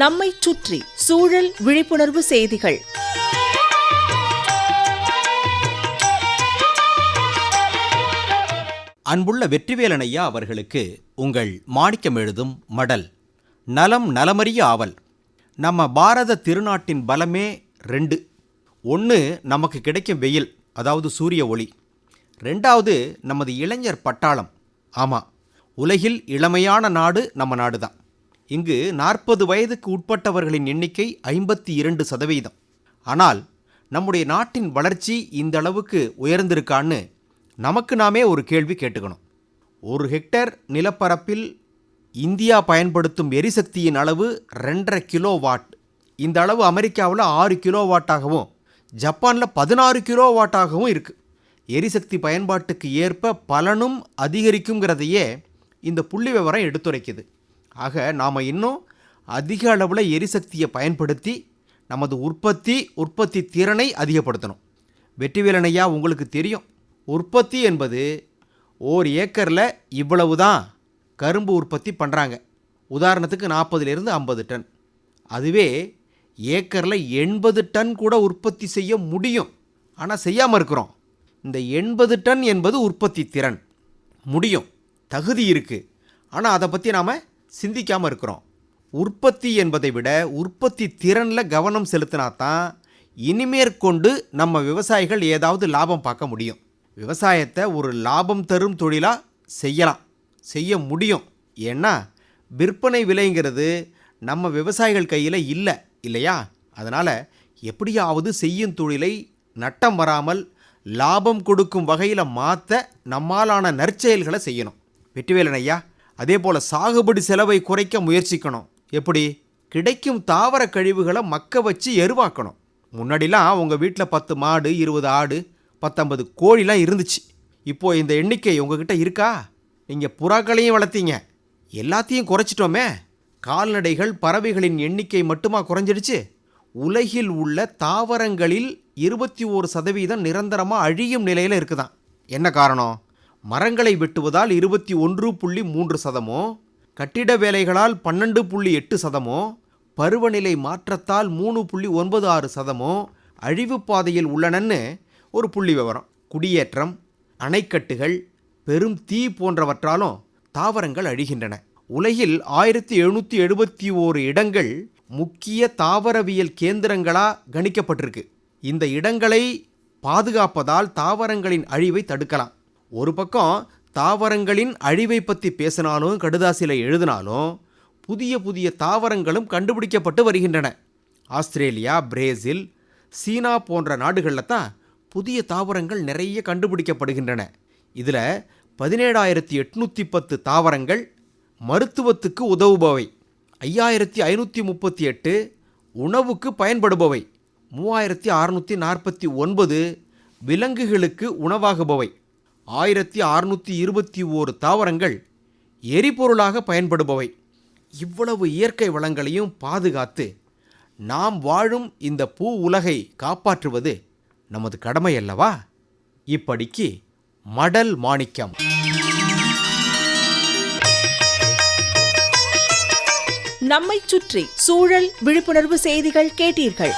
நம்மைச் சுற்றி சூழல் விழிப்புணர்வு செய்திகள். அன்புள்ள வெற்றிவேலனையா அவர்களுக்கு உங்கள் மாணிக்கம் எழுதும் மடல் நலம் நலமறிய ஆவல். நம்ம பாரத திருநாட்டின் பலமே ரெண்டு. ஒன்று நமக்கு கிடைக்கும் வெயில் அதாவது சூரிய ஒளி. ரெண்டாவது நமது இளைஞர் பட்டாளம். ஆமாம் உலகில் இளமையான நாடு நம்ம நாடு தான் இங்கு நாற்பது வயதுக்கு உட்பட்டவர்களின் எண்ணிக்கை ஐம்பத்தி இரண்டு சதவீதம். ஆனால் நம்முடைய நாட்டின் வளர்ச்சி இந்த அளவுக்கு உயர்ந்திருக்கான்னு நமக்கு நாமே ஒரு கேள்வி கேட்டுக்கணும். ஒரு ஹெக்டேர் நிலப்பரப்பில் இந்தியா பயன்படுத்தும் எரிசக்தியின் அளவு ரெண்டரை கிலோ வாட் இந்த அளவு அமெரிக்காவில் ஆறு கிலோ வாட்டாகவும் ஜப்பானில் பதினாறு கிலோ வாட்டாகவும் இருக்குது எரிசக்தி பயன்பாட்டுக்கு ஏற்ப பலனும் அதிகரிக்குங்கிறதையே இந்த புள்ளி விவரம் எடுத்துரைக்குது. ஆக நாம் இன்னும் அதிக அளவில் எரிசக்தியை பயன்படுத்தி நமது உற்பத்தி உற்பத்தி திறனை அதிகப்படுத்தணும். வெற்றிவேலனையா உங்களுக்கு தெரியும். உற்பத்தி என்பது ஓர் ஏக்கரில் இவ்வளவு தான் கரும்பு உற்பத்தி பண்ணுறாங்க உதாரணத்துக்கு நாற்பதுலேருந்து ஐம்பது டன். அதுவே ஏக்கரில் எண்பது டன் கூட உற்பத்தி செய்ய முடியும். ஆனால் செய்யாமல் இருக்கிறோம். இந்த எண்பது டன் என்பது உற்பத்தி திறன். முடியும். தகுதி இருக்குது ஆனால் அதை பற்றி நாம் சிந்திக்காமல் இருக்கிறோம். உற்பத்தி என்பதை விட உற்பத்தி திறனில் கவனம் செலுத்தினா தான் இனிமேற்கொண்டு நம்ம விவசாயிகள் ஏதாவது லாபம் பார்க்க முடியும். விவசாயத்தை ஒரு லாபம் தரும் தொழிலாக செய்யலாம். செய்ய முடியும். ஏன்னா விற்பனை விலைங்கிறது நம்ம விவசாயிகள் கையில் இல்லை இல்லையா? அதனால் எப்படியாவது செய்யும் தொழிலை நட்டம் வராமல் லாபம் கொடுக்கும் வகையில் மாற்ற நம்மாலான நற்செயல்களை செய்யணும். வெற்றிவேலன் ஐயா அதே போல் சாகுபடி செலவை குறைக்க முயற்சிக்கணும். எப்படி? கிடைக்கும் தாவர கழிவுகளை மக்க வச்சு எருவாக்கணும். முன்னாடிலாம் உங்கள் வீட்டில் பத்து மாடு இருபது ஆடு பத்தொன்பது கோழிலாம் இருந்துச்சு. இப்போது இந்த எண்ணிக்கை உங்ககிட்ட இருக்கா? நீங்கள் புறாக்களையும் வளர்த்தீங்க. எல்லாத்தையும் குறைச்சிட்டோமே. கால்நடைகள் பறவைகளின் எண்ணிக்கை மட்டுமா குறைஞ்சிடுச்சு? உலகில் உள்ள தாவரங்களில் இருபத்தி ஓரு சதவீதம் நிரந்தரமாக அழியும் நிலையில் இருக்குதான். என்ன காரணம்? மரங்களை வெட்டுவதால் இருபத்தி ஒன்று புள்ளி மூன்று சதமோ கட்டிட வேலைகளால் பன்னெண்டு புள்ளி எட்டு சதமோ பருவநிலை மாற்றத்தால் மூணு புள்ளி ஒன்பது ஆறு சதமோ அழிவு பாதையில் உள்ளனன்னு ஒரு புள்ளி விவரம். குடியேற்றம் அணைக்கட்டுகள் பெரும் தீ போன்றவற்றாலும் தாவரங்கள் அழிகின்றன. உலகில் ஆயிரத்தி எழுநூற்றி எழுபத்தி ஓரு இடங்கள் முக்கிய தாவரவியல் கேந்திரங்களாக கணிக்கப்பட்டிருக்கு. இந்த இடங்களை பாதுகாப்பதால் தாவரங்களின் அழிவை தடுக்கலாம். ஒரு பக்கம் தாவரங்களின் அழிவை பற்றி பேசினாலும் கடுதாசியில் எழுதினாலும் புதிய புதிய தாவரங்களும் கண்டுபிடிக்கப்பட்டு வருகின்றன. ஆஸ்திரேலியா பிரேசில் சீனா போன்ற நாடுகளில் தான் புதிய தாவரங்கள் நிறைய கண்டுபிடிக்கப்படுகின்றன. இதில் பதினேழாயிரத்தி எட்நூற்றி பத்து தாவரங்கள் மருத்துவத்துக்கு உதவுபவை. ஐயாயிரத்தி ஐநூற்றி முப்பத்தி எட்டு உணவுக்கு பயன்படுபவை. மூவாயிரத்தி அறுநூற்றி நாற்பத்தி ஒன்பது விலங்குகளுக்கு உணவாகுபவை. ஆயிரத்தி அறுநூற்றி இருபத்தி ஓரு தாவரங்கள் எரிபொருளாக பயன்படுபவை. இவ்வளவு இயற்கை வளங்களையும் பாதுகாத்து நாம் வாழும் இந்த பூ உலகை காப்பாற்றுவது நமது கடமை அல்லவா? இப்படிக்கு மடல் மாணிக்கம். நம்மைச் சுற்றி சூழல் விழிப்புணர்வு செய்திகள் கேட்டீர்கள்.